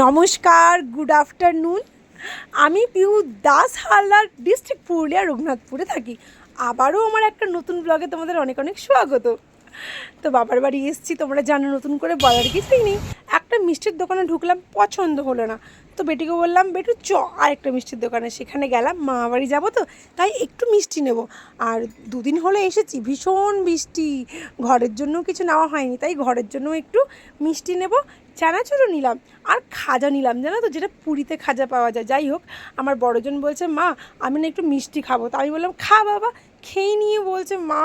নমস্কার good afternoon আমি Piu Das Haldar district Purulia, রঘুনাথপুরে থাকি। আবারও আমার একটা নতুন ব্লগে তোমাদের অনেক অনেক স্বাগত। তো বাবার বাড়ি এসেছি, তোমরা জানো নতুন করে বলার কিছুই নেই। একটা মিষ্টির দোকানে ঢুকলাম, পছন্দ হলো না। তো বেটিকে বললাম, বেটু, চ, আরেকটা মিষ্টির দোকানে। সেখানে গেলাম, মা বাড়ি যাব তো, তাই একটু মিষ্টি নেব। আর দুদিন হলে এসেছি, ভীষণ বৃষ্টি ঘরের জন্য কিছু নেওয়া হয়নি, তাই ঘরের জন্য একটু মিষ্টি নেব। চানাচুরও নিলাম, আর খাজা নিলাম, জানো তো, যেটা পুরীতে খাজা পাওয়া যায়। যাই হোক, আমার বড়জন বলছে, মা, আমি না একটু মিষ্টি খাব। তো আমি বললাম, খা বাবা, খেয়ে নিয়ে, বলছে, মা,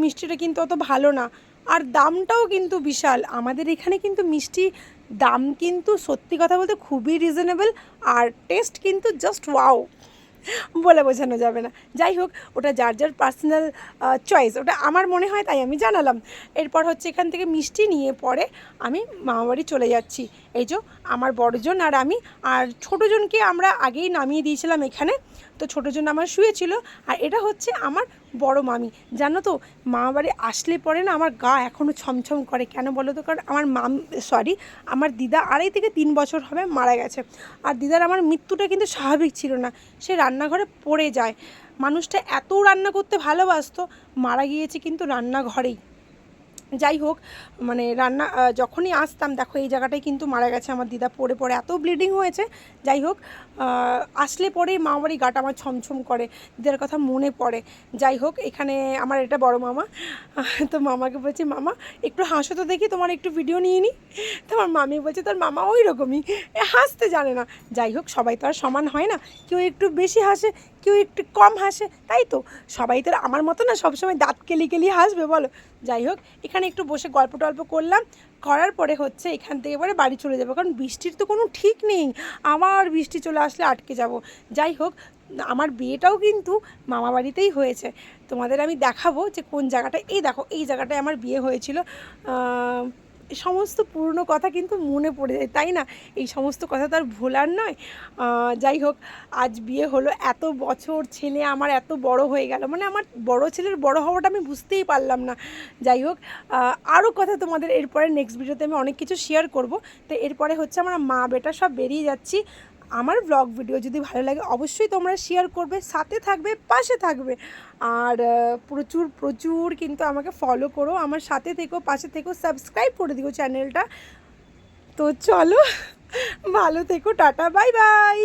মিষ্টিটা কিন্তু অত ভালো না। আর দামটাও কিন্তু বিশাল। আমাদের এখানে কিন্তু মিষ্টি দাম কিন্তু সত্যি কথা বলতে খুবই রিজনেবল আর টেস্ট কিন্তু জাস্ট ওয়াও বলে বোঝানো যাবে না। যাই হোক, ওটা যার যার পার্সোনাল চয়েস ওটা আমার মনে হয় তাই আমি জানালাম। এরপর হচ্ছে এখান থেকে মিষ্টি নিয়ে পরে আমি মামাবাড়ি চলে যাচ্ছি। এই যে আমার বড়জন আর আমি, আর ছোটোজনকে আমরা আগেই নামিয়ে দিয়েছিলাম এখানে। তো ছোটোজন আমার শুয়েছিল, আর এটা হচ্ছে আমার বড় মামি। জানো তো মামাবাড়ি আসলে পরে না আমার গা এখনও ছমছম করে। কেন বলো তো? কারণ আমার মাম সরি আমার দিদা আড়াই থেকে তিন বছর হবে মারা গেছে। আর দিদার আমার মৃত্যুটা কিন্তু স্বাভাবিক ছিল না। সে রান্নাঘরে পড়ে যায়। মানুষটা এত রান্না করতে ভালোবাসতো, মারা গিয়েছে কিন্তু রান্নাঘরেই। যাই হোক মানে রান্না যখনই আসতাম, দেখো এই জায়গাটায় কিন্তু মারা গেছে আমার দিদা, পড়ে পড়ে এত ব্লিডিং হয়েছে। যাই হোক আসলে পরেই মামাবাড়ি গাটা আমার ছমছম করে, দিদার কথা মনে পড়ে। যাই হোক, এখানে আমার এটা বড় মামা, তো মামাকে বলছি, মামা, একটু হাসো তো দেখি, তোমার একটু ভিডিও নিয়ে নিই তো আমার মামি বলছে, তোর মামা ওই রকমই হাসতে জানে না। যাই হোক, সবাই তো আর সমান হয় না, কেউ একটু বেশি হাসে কেউ একটু কম হাসে, তাই তো? সবাই তো আমার মতো না, সবসময় দাঁত কেলি কেলি হাসবে, বলো। যাই হোক, এখানে একটু বসে গল্প টল্প করলাম। করার পরে হচ্ছে এখান থেকে এবারে বাড়ি চলে যাব, কারণ বৃষ্টির তো কোনো ঠিক নেই। আবার বৃষ্টি চলে আসলে আটকে যাব। যাই হোক, আমার বিয়েটাও কিন্তু মামা বাড়িতেই হয়েছে। তোমাদের আমি দেখাবো যে কোন জায়গাটায় এই দেখো, এই জায়গাটায় আমার বিয়ে হয়েছিল সমস্ত পুরনো কথা কিন্তু মনে পড়ে যায়, তাই না? এই সমস্ত কথা তার ভোলার নয়। যাই হোক, আজ বিয়ে হলো, এত বছর ছেলে আমার এত বড় হয়ে গেল মানে আমার বড় ছেলের বড় হওয়াটা আমি বুঝতেই পারলাম না। যাই হোক আরও কথা তোমাদের এরপরে নেক্সট ভিডিওতে আমি অনেক কিছু শেয়ার করব। তো এরপরে হচ্ছে আমার মা বেটা সব বেরিয়ে যাচ্ছি। আমার ব্লগ ভিডিও যদি ভালো লাগে, অবশ্যই তোমরা শেয়ার করবে, সাথে থাকবে, পাশে থাকবে। আর প্রচুর প্রচুর কিন্তু আমাকে ফলো করো, আমার সাথে থেকো, পাশে থেকো সাবস্ক্রাইব করে দিও চ্যানেলটা তো চলো, ভালো থেকো, টাটা বাই বাই